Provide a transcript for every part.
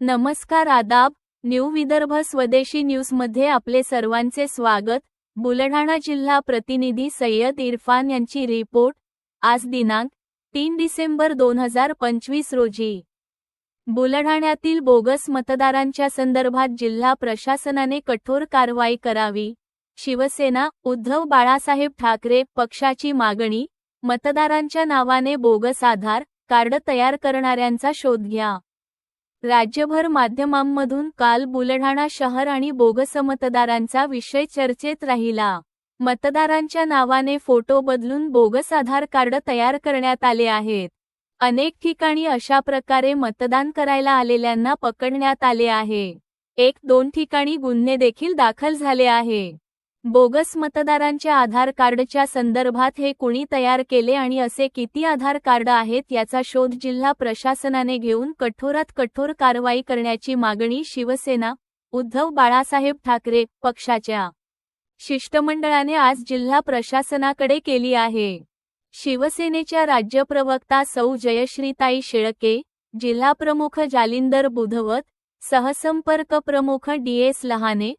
नमस्कार आदाब न्यू विदर्भ स्वदेशी न्यूजमध्ये आपले सर्वांचे स्वागत. बुलढाणा जिल्हा प्रतिनिधी सय्यद इरफान यांची रिपोर्ट. आज दिनांक तीन डिसेंबर दोन हजार पंचवीस रोजी. बुलढाण्यातील बोगस मतदारांच्या संदर्भात जिल्हा प्रशासनाने कठोर कारवाई करावी. शिवसेना उद्धव बाळासाहेब ठाकरे पक्षाची मागणी मतदारांच्या नावाने बोगस आधार कार्ड तयार करणाऱ्यांचा शोध घ्या. राज्यभर माध्यमांमधून काल बुलढाणा शहर आणि बोगस मतदारांचा विषय चर्चेत राहिला. मतदारांच्या नावाने फोटो बदलून बोगस आधार कार्ड तयार करण्यात आले आहेत. अनेक ठिकाणी अशा प्रकारे मतदान करायला आलेल्यांना पकडण्यात आले आहे. एक दोन ठिकाणी गुन्हे देखील दाखल झाले आहे. बोगस मतदारांच्या आधार कार्डच्या संदर्भात हे कुणी तयार केले आणि असे किती आधार कार्ड आहेत याचा शोध जिल्हा प्रशासनाने घेऊन कठोरात कठोर कारवाई करण्याची मागणी शिवसेना उद्धव बाळासाहेब ठाकरे पक्षाच्या शिष्टमंडळाने आज जिल्हा प्रशासनाकडे केली आहे. शिवसेनेच्या राज्य प्रवक्ता सौ जयश्रीताई शेळके जिल्हाप्रमुख जालिंदर बुधवत सहसंपर्क प्रमुख डी एस लहाने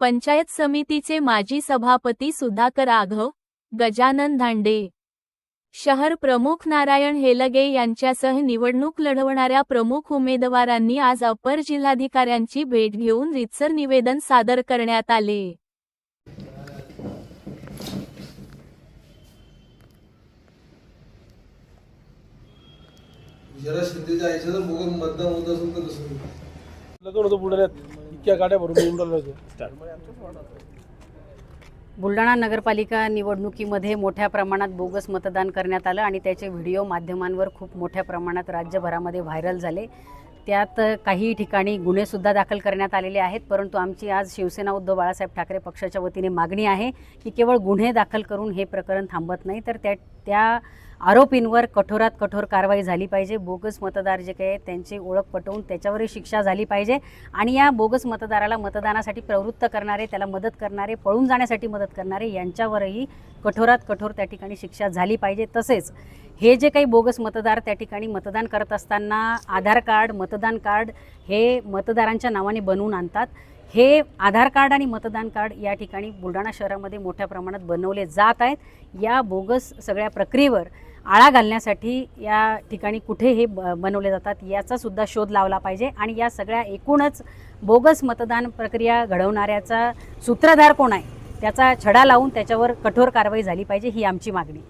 पंचायत समितीचे माजी सभापती सुधाकर आघव गजानन धांडे. शहर प्रमुख नारायण हेलगे यांच्यासह निवडणूक लढवणाऱ्या प्रमुख उमेदवारांनी आज अपर जिल्हाधिकाऱ्यांची भेट घेऊन रितसर निवेदन सादर करण्यात आले. जरा शिंदेच्या जर मतदान होत असेल तर नसेल लगन होतं बुलढाण्यात इतक्या गाड्या भरून येऊन राहिल्या होत्या बुलढाणा नगरपालिका निवडणुकीमध्ये मोठ्या प्रमाणात बोगस मतदान करण्यात आलं आणि त्याचे व्हिडिओ माध्यमांवर खूप मोठ्या प्रमाणात राज्यभरामध्ये व्हायरल झाले. त्यात काही ठिकाणी गुन्हेसुद्धा दाखल करण्यात आलेले आहेत परंतु आमची आज शिवसेना उद्धव बाळासाहेब ठाकरे पक्षाच्या वतीने मागणी आहे की केवळ गुन्हे दाखल करून हे प्रकरण थांबत नाही तर त्या त्या आरोपींवर कठोरात कठोर कारवाई झाली पाहिजे. बोगस मतदार जे काही आहेत त्यांची ओळख पटवून त्याच्यावरही शिक्षा झाली पाहिजे आणि या बोगस मतदाराला मतदानासाठी प्रवृत्त करणारे त्याला मदत करणारे पळून जाण्यासाठी मदत करणारे यांच्यावरही कठोरात कठोर त्या ठिकाणी शिक्षा झाली पाहिजे. तसेच हे जे काही बोगस मतदार त्या ठिकाणी मतदान करत असताना आधार कार्ड मतदान कार्ड हे मतदारांच्या नावाने बनवून आणतात. हे आधार कार्ड आणि मतदान कार्ड या ठिकाणी बुलढाणा शहरामध्ये मोठ्या प्रमाणात बनवले जात आहेत. या बोगस सगळ्या प्रक्रियेवर आळा घालण्यासाठी या ठिकाणी कुठे हे ब बनवले जातात. याचासुद्धा शोध लावला पाहिजे आणि या सगळ्या एकूणच बोगस मतदान प्रक्रिया घडवणाऱ्याचा सूत्रधार कोण आहे? त्याचा छडा लावून त्याच्यावर कठोर कारवाई झाली पाहिजे ही आमची मागणी.